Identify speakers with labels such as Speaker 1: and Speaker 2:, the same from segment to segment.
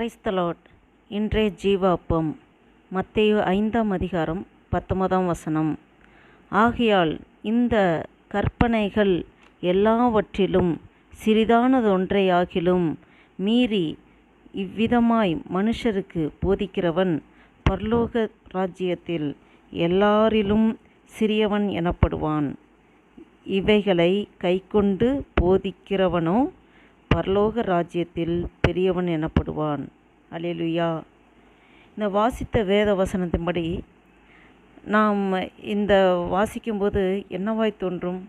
Speaker 1: கிரைஸ்தலாட் இன்றைய ஜீவாப்பம். மத்தேயு ஐந்தாம் அதிகாரம் பத்தொன்பதாம் வசனம். ஆகையால் இந்த கற்பனைகள் எல்லாவற்றிலும் சிறிதானதொன்றையாகிலும் மீறி இவ்விதமாய் மனுஷருக்கு போதிக்கிறவன் பரலோக ராஜ்யத்தில் எல்லாரிலும் சிறியவன் எனப்படுவான். இவைகளை கைக்கொண்டு போதிக்கிறவனோ பரலோக ராஜ்யத்தில் பெரியவன் எனப்படுவான். அல்லேலூயா. இந்த வாசித்த வேத வசனத்தின்படி நாம் இந்த வாசிக்கும்போது என்னவாய் தோன்றும்?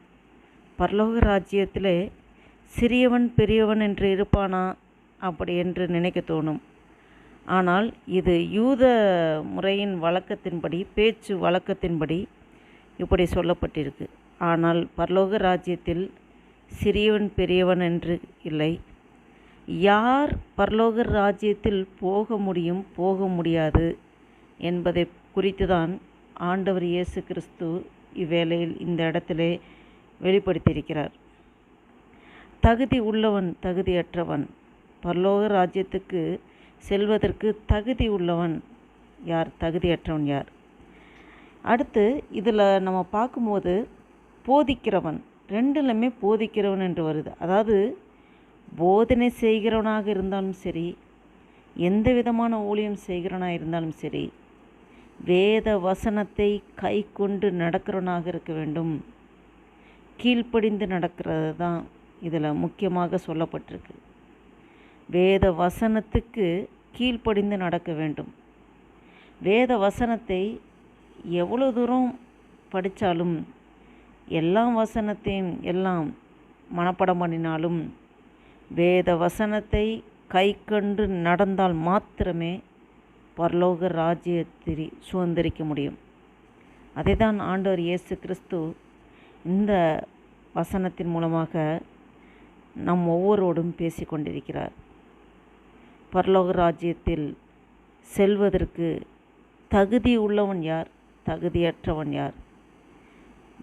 Speaker 1: பரலோக ராஜ்யத்திலே சிறியவன் பெரியவன் என்று இருப்பானா? அப்படி என்று நினைக்க தோணும். ஆனால் இது யூத முறையின் வழக்கத்தின்படி பேச்சு வழக்கத்தின்படி இப்படி சொல்லப்பட்டிருக்கு. ஆனால் பரலோக ராஜ்யத்தில் சிறியவன் பெரியவன் என்று இல்லை. யார் பரலோக ராஜ்யத்தில் போக முடியும் போக முடியாது என்பதை குறித்து தான் ஆண்டவர் இயேசு கிறிஸ்து இவ்வேளையில் இந்த இடத்திலே வெளிப்படுத்தியிருக்கிறார். தகுதி உள்ளவன் தகுதியற்றவன். பரலோக ராஜ்யத்துக்கு செல்வதற்கு தகுதி உள்ளவன் யார்? தகுதியற்றவன் யார்? அடுத்து இதில் நம்ம பார்க்கும்போது போதிக்கிறவன். ரெண்டுலையுமே போதிக்கிறவன் என்று வருது. அதாவது போதனை செய்கிறவனாக இருந்தாலும் சரி எந்த விதமான ஊழியம் செய்கிறவனாக இருந்தாலும் சரி வேத வசனத்தை கை கொண்டு நடக்கிறவனாக இருக்க வேண்டும். கீழ்ப்படிந்து நடக்கிறது தான் இதில் முக்கியமாக சொல்லப்பட்டிருக்கு. வேத வசனத்துக்கு கீழ்ப்படிந்து நடக்க வேண்டும். வேத வசனத்தை எவ்வளோ தூரம் படித்தாலும் எல்லா வசனத்தையும் எல்லாம் மனப்படம் பண்ணினாலும் வேத வசனத்தை கை கண்டு நடந்தால் மாத்திரமே பரலோக ராஜ்யத்திரி சுதந்திரிக்க முடியும். அதை தான் ஆண்டவர் இயேசு கிறிஸ்து இந்த வசனத்தின் மூலமாக நம் ஒவ்வொருவரோடும் பேசி கொண்டிருக்கிறார். பரலோக ராஜ்யத்தில் செல்வதற்கு தகுதி உள்ளவன் யார்? தகுதியற்றவன் யார்?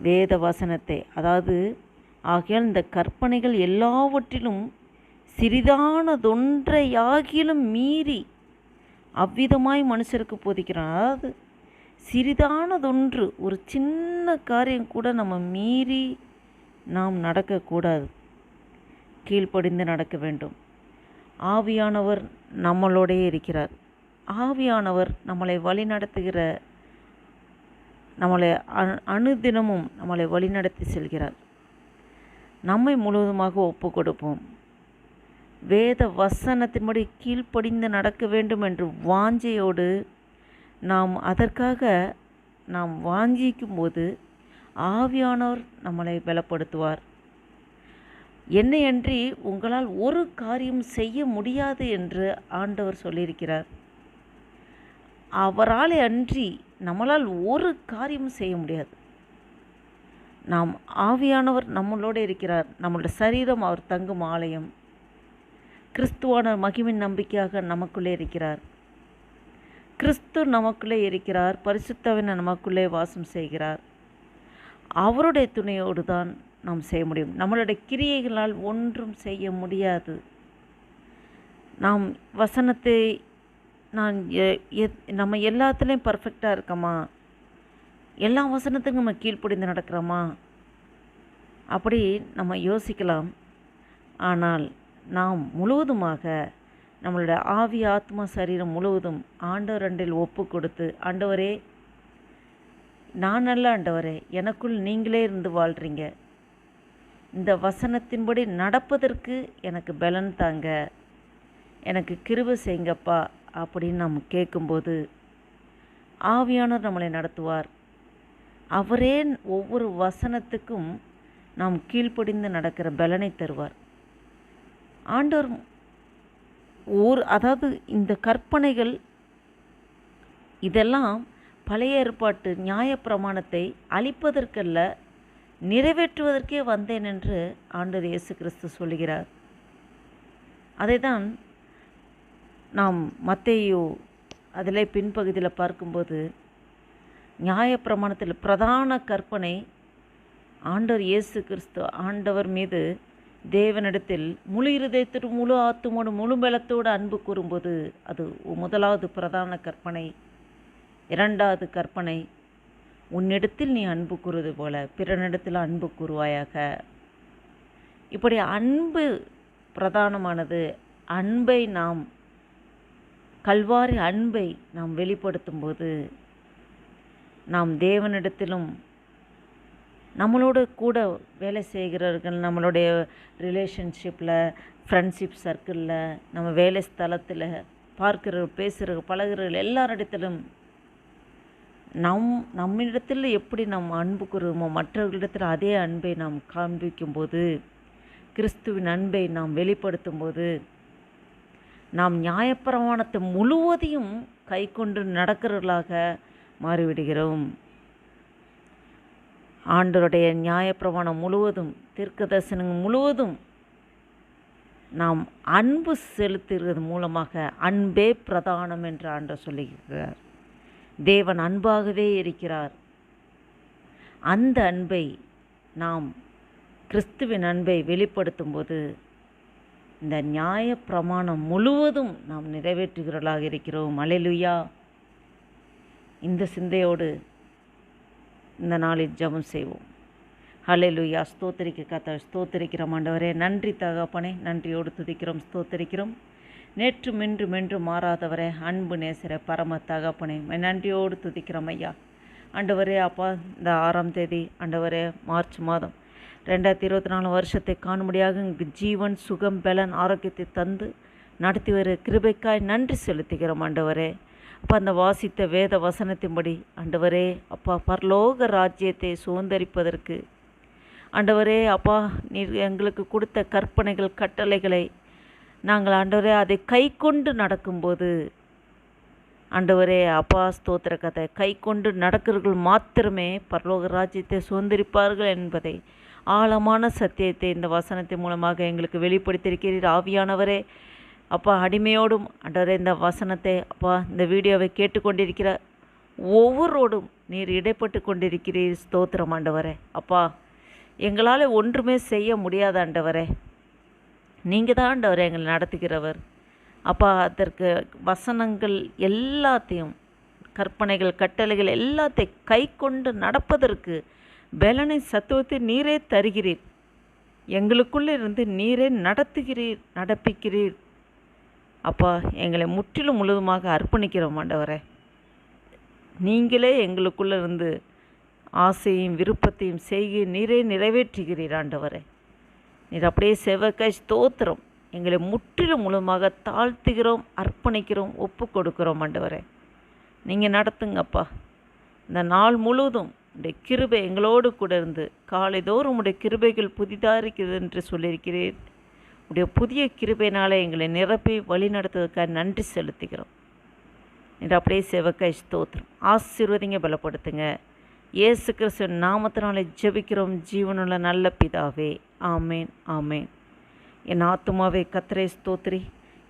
Speaker 1: வேத வசனத்தை. அதாவது ஆகையால் இந்த கற்பனைகள் எல்லாவற்றிலும் சிறிதானதொன்றையாகிலும் மீறி அவ்விதமாய் மனுஷருக்கு போதிக்கிறான். அதாவது சிறிதானதொன்று ஒரு சின்ன காரியம் கூட நம்ம மீறி நாம் நடக்கக்கூடாது. கீழ்ப்படிந்து நடக்க வேண்டும். ஆவியானவர் நம்மளோடே இருக்கிறார். ஆவியானவர் நம்மளை வழி நடத்துகிற நம்மளை அணு அணுதினமும் நம்மளை வழிநடத்தி செல்கிறார். நம்மை முழுவதுமாக ஒப்பு கொடுப்போம் வேத வசனத்தின்படி கீழ்ப்படிந்து நடக்க வேண்டும் என்று வாஞ்சையோடு நாம் அதற்காக நாம் வாஞ்சிக்கும் போது ஆவியானவர் நம்மளை பலப்படுத்துவார். என்னையன்றி உங்களால் ஒரு காரியம் செய்ய முடியாது என்று ஆண்டவர் சொல்லியிருக்கிறார். அவரால் அன்றி நம்மளால் ஒரு காரியமும் செய்ய முடியாது. நாம் ஆவியானவர் நம்மளோடு இருக்கிறார். நம்மளோட சரீரம் அவர் தங்கும் ஆலயம். கிறிஸ்துவான மகிமின் நம்பிக்கையாக நமக்குள்ளே இருக்கிறார். கிறிஸ்து நமக்குள்ளே இருக்கிறார். பரிசுத்தவன நமக்குள்ளே வாசம் செய்கிறார். அவருடைய துணையோடு தான் நாம் செய்ய முடியும். நம்மளுடைய கிரியைகளால் ஒன்றும் செய்ய முடியாது. நாம் வசனத்தை நான் நம்ம எல்லாத்துலேயும் பர்ஃபெக்டாக இருக்கோமா? எல்லா வசனத்துக்கும் நம்ம கீழ்ப்படிந்து நடக்கிறோமா? அப்படி நம்ம யோசிக்கலாம். ஆனால் நாம் முழுவதுமாக நம்மளோட ஆவி ஆத்மா சரீரம் முழுவதும் ஆண்டவர் ரெண்டில் ஒப்பு கொடுத்து ஆண்டவரே நான் நல்ல ஆண்டவரே எனக்குள் நீங்களே இருந்து வாழ்கிறீங்க இந்த வசனத்தின்படி நடப்பதற்கு எனக்கு பலன் தாங்க. எனக்கு கிருப செய்யுங்கப்பா. அப்படின்னு நம்ம கேட்கும்போது ஆவியானவர் நம்மளை நடத்துவார். அவரே ஒவ்வொரு வசனத்துக்கும் நாம் கீழ்ப்படிந்து நடக்கிற பலனை தருவார். ஆண்டவர் ஊர் அதாவது இந்த கற்பனைகள் இதெல்லாம் பழைய ஏற்பாட்டு நியாயப்பிரமாணத்தை அழிப்பதற்கல்ல நிறைவேற்றுவதற்கே வந்தேன் என்று ஆண்டர் இயேசு கிறிஸ்து சொல்கிறார் அதை தான் நாம் மத்தேயு அதிலே பின்பகுதியில் பார்க்கும்போது நியாயப்பிரமாணத்தில் பிரதான கற்பனை ஆண்டவர் இயேசு கிறிஸ்து ஆண்டவர் மீது தேவனிடத்தில் முழு இருதயத்தோடு முழு ஆத்துமோடு முழு பலத்தோடு அன்பு கூறும்போது அது முதலாவது பிரதான கற்பனை. இரண்டாவது கற்பனை உன்னிடத்தில் நீ அன்பு கூறுவது போல பிறனிடத்தில் அன்பு கூறுவாயாக. இப்படி அன்பு பிரதானமானது அன்பை நாம் கல்வாரி அன்பை நாம் வெளிப்படுத்தும் போது நாம் தேவனிடத்திலும் நம்மளோட கூட வேலை செய்கிறவர்கள் நம்மளுடைய ரிலேஷன்ஷிப்பில் ஃப்ரெண்ட்ஷிப் சர்க்கிளில் நம்ம வேலை ஸ்தலத்தில் பார்க்கிற பேசுகிற பழகிறவர்கள் எல்லாரிடத்திலும் நம் நம்மிடத்தில் எப்படி நாம் அன்பு கூறுவோமோ மற்றவர்களிடத்தில் அதே அன்பை நாம் காண்பிக்கும்போது கிறிஸ்துவின் அன்பை நாம் வெளிப்படுத்தும் போது நாம் நியாயப்பிரமாணத்தை முழுவதையும் கை கொண்டு நடக்கிறவர்களாக மாறிவிடுகிறோம். ஆண்டருடைய நியாயப்பிரமாணம் முழுவதும் தீர்க்க தரிசனங்கள் முழுவதும் நாம் அன்பு செலுத்துகிறது மூலமாக அன்பே பிரதானம் என்று ஆண்டர் சொல்லுகிறார். தேவன் அன்பாகவே இருக்கிறார். அந்த அன்பை நாம் கிறிஸ்துவின் அன்பை வெளிப்படுத்தும் போது இந்த நியாய பிரமாணம் முழுவதும் நாம் நிறைவேற்றுகிறவர்களாக இருக்கிறோம். அலைலுயா இந்த சிந்தையோடு இந்த நாளில் ஜெபம் செய்வோம். ஹalleluya ஸ்தோத்தரிக்க கத்த ஸ்தோத்தரிக்கிறோம் ஆண்டவரே. நன்றி தகப்பனே நன்றியோடு துதிக்கிறோம் ஸ்தோத்தரிக்கிறோம். நேற்று மென்று மென்று மாறாதவரே அன்பு நேசர பரம தகப்பனே நன்றியோடு துதிக்கிறோம் ஐயா. ஆண்டவரே அப்பா இந்த ஆறாம் தேதி ஆண்டவரே மார்ச் மாதம் ரெண்டாயிரத்தி இருபத்தி நாலு வருஷத்தை காணும்படியாக இங்கு ஜீவன் சுகம் பலன் ஆரோக்கியத்தை தந்து நடத்தி வர கிருபைக்காய் நன்றி செலுத்துகிறோம் ஆண்டவரே. அப்போ அந்த வாசித்த வேத வசனத்தின்படி ஆண்டவரே அப்பா பரலோக ராஜ்யத்தை சுதந்திரிப்பதற்கு ஆண்டவரே அப்பா நீர் எங்களுக்கு கொடுத்த கற்பனைகள் கட்டளைகளை நாங்கள் ஆண்டவரே அதை கை கொண்டு நடக்கும்போது ஆண்டவரே அப்பா ஸ்தோத்திர கதை கை கொண்டு நடக்கிறவர்கள் மாத்திரமே பரலோக ராஜ்யத்தை சுதந்திரிப்பார்கள் என்பதை ஆழமான சத்தியத்தை இந்த வசனத்தின் மூலமாக எங்களுக்கு வெளிப்படுத்தியிருக்கிறீர். ஆவியானவரே அப்பா அடிமையோடும் ஆண்டவரே இந்த வசனத்தை அப்பா இந்த வீடியோவை கேட்டுக்கொண்டிருக்கிற ஒவ்வொருவரோடும் நீர் இடைப்பட்டு கொண்டிருக்கிறீர். ஸ்தோத்திரம் ஆண்டவரே. அப்பா எங்களால் ஒன்றுமே செய்ய முடியாத ஆண்டவரே. நீங்கள் தான் ஆண்டவரே எங்களை நடத்துகிறவர். அப்பா அதற்கு வசனங்கள் எல்லாத்தையும் கற்பனைகள் கட்டளைகள் எல்லாத்தையும் கை கொண்டு நடப்பதற்கு பலனை சத்துவத்தை நீரே தருகிறீர். எங்களுக்குள்ளே இருந்து நீரே நடத்துகிறீர் நடப்பிக்கிறீர். அப்பா எங்களை முற்றிலும் முழுதுமாக அர்ப்பணிக்கிறோம் ஆண்டவரே. நீங்களே எங்களுக்குள்ளே இருந்து ஆசையும் விருப்பத்தையும் செய்கி நீரே நிறைவேற்றுகிறீர் ஆண்டவரே. நீர் அப்படியே செவக்காய் ஸ்தோத்திரம். எங்களை முற்றிலும் முழுமாக தாழ்த்துகிறோம் அர்ப்பணிக்கிறோம் ஒப்பு கொடுக்கிறோம் ஆண்டவரே நீங்கள் நடத்துங்கப்பா இந்த நாள் முழுவதும் உடைய கிருபை எங்களோடு கூட இருந்து காலைதோறும் உடைய கிருபைகள் புதிதாக இருக்கிறது என்று சொல்லியிருக்கிறேன். உடைய புதிய கிருபையினால் எங்களை நிரப்பி வழி நடத்துவதற்காக நன்றி செலுத்துகிறோம். என்று அப்படியே செவக்காய் ஸ்தோத்திரம். ஆசீர்வதிங்க பலப்படுத்துங்க. இயேசு கிறிஸ்து நாமத்தினாலே ஜெபிக்கிறோம். ஜீவனுள்ள நல்ல பிதாவே. ஆமேன் ஆமேன். என் ஆத்துமாவே கத்திரை ஸ்தோத்ரி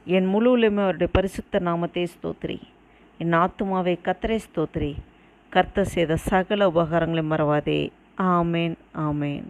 Speaker 1: என் முழுவலுமே அவருடைய பரிசுத்த நாமத்தை ஸ்தோத்ரி என் ஆத்துமாவே கத்திரை ஸ்தோத்ரி கர்த்தர் செய்த சகல உபகாரங்களை மறவாதே. ஆமேன் ஆமேன்.